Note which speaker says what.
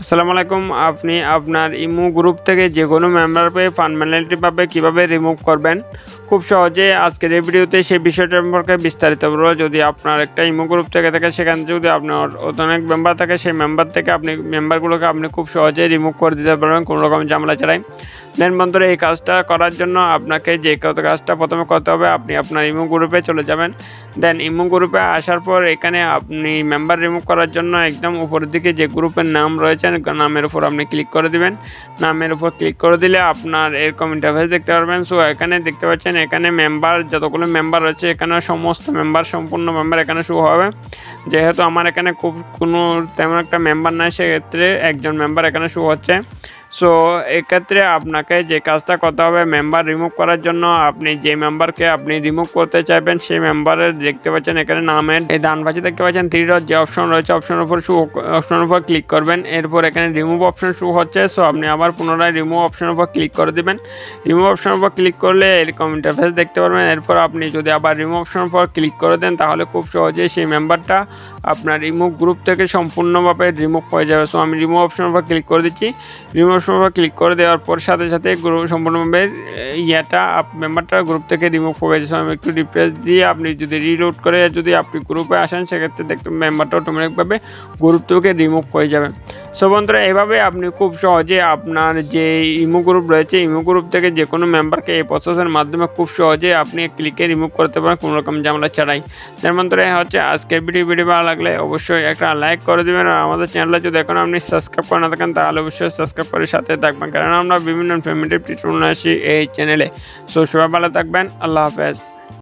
Speaker 1: আসসালামু আলাইকুম। আপনি আপনার ইমু গ্রুপ থেকে যে কোনো মেম্বার পেয়ে পারমানেন্টলিভাবে কীভাবে রিমুভ করবেন? খুব সহজে আজকের এই ভিডিওতে সেই বিষয়টা সম্পর্কে বিস্তারিত বলব। যদি আপনার একটা ইমু গ্রুপ থেকে থাকে, সেখানে যদি আপনার অনেক মেম্বার থাকে, সেই মেম্বার থেকে আপনি মেম্বারগুলোকে আপনি খুব সহজে রিমুভ করে দিতে পারবেন কোনো রকম ঝামেলা ছাড়াই। দেন বন্ধুরা, এই কাজটা করার জন্য আপনাকে যে কত কাজটা প্রথমে করতে হবে, আপনি আপনার ইমো গ্রুপে চলে যাবেন। দেন ইমো গ্রুপে আসার পর এখানে আপনি মেম্বার রিমুভ করার জন্য একদম উপরের দিকে যে গ্রুপের নাম রয়েছে, নামের উপর আপনি ক্লিক করে দিবেন। নামের উপর ক্লিক করে দিলে আপনার এরকম ইন্টারফেস দেখতে পারবেন। সো এখানে দেখতে পাচ্ছেন, এখানে মেম্বার যতগুলো মেম্বার রয়েছে, এখানে সমস্ত মেম্বার সম্পূর্ণ মেম্বার এখানে শো হবে। যেহেতু আমার এখানে খুব কোনো তেমন একটা মেম্বার নাই, সেক্ষেত্রে একজন মেম্বার এখানে শো হচ্ছে। সো এক্ষেত্রে আপনাকে যে কাজটা করতে হবে মেম্বার রিমুভ করার জন্য আপনি যে মেম্বারকে আপনি রিমুভ করতে চাইবেন, সেই মেম্বারের দেখতে পাচ্ছেন এখানে নামের এই ডান পাশে দেখতে পাচ্ছেন থ্রি ডট যে অপশন রয়েছে অপশনের উপর শু অপশনের উপর ক্লিক করবেন। এরপর এখানে রিমুভ অপশন শু হচ্ছে সো আপনি আবার পুনরায় রিমুভ অপশনের উপর ক্লিক করে দিবেন। রিমুভ অপশনের উপর ক্লিক করলে এরকম ইন্টারফেস দেখতে পারবেন। এরপর আপনি যদি আবার রিমুভ অপশনের উপর ক্লিক করে দেন, তাহলে খুব সহজেই সেই মেম্বারটা আপনার রিমুভ গ্রুপ থেকে সম্পূর্ণভাবে রিমুভ হয়ে যাবে। সো আমি রিমুভ অপশনের উপর ক্লিক করে দিচ্ছি। রিমুভ অপশনের ক্লিক করে দেওয়ার পর সাথে সাথে গ্রুপ সম্পূর্ণভাবে ইয়েটা মেম্বারটা গ্রুপ থেকে রিমুভ হয়ে গেছে আমি একটু রিপ্লেস দিয়ে আপনি যদি রিলোড করে যদি আপনি গ্রুপে আসেন, সেক্ষেত্রে দেখতে মেম্বারটা অটোমেটিকভাবে গ্রুপ থেকে রিমুভ হয়ে যাবে। সো বন্ধুরা, এভাবে আপনি খুব সহজে আপনার যে ইমো গ্রুপ রয়েছে, ইমো গ্রুপ থেকে যে কোনো মেম্বারকে এই প্রসেসের মাধ্যমে খুব সহজে আপনি ক্লিকে রিমুভ করতে পারেন, কোনো রকম ঝামেলা ছাড়াই। বন্ধুরা, এই হচ্ছে আজকের ভিডিও ভিডিও ভালো লাগলে অবশ্যই একটা লাইক করে দেবেন আর আমাদের চ্যানেলে যদি এখন আপনি সাবস্ক্রাইব করে না থাকেন, তাহলে অবশ্যই সাবস্ক্রাইব করে সাথে থাকবেন। কারণ আমরা বিভিন্ন ফ্যামিলি টিউটোরিয়াল আসি এই চ্যানেলে সো সবাই ভালো থাকবেন। আল্লাহ হাফেজ।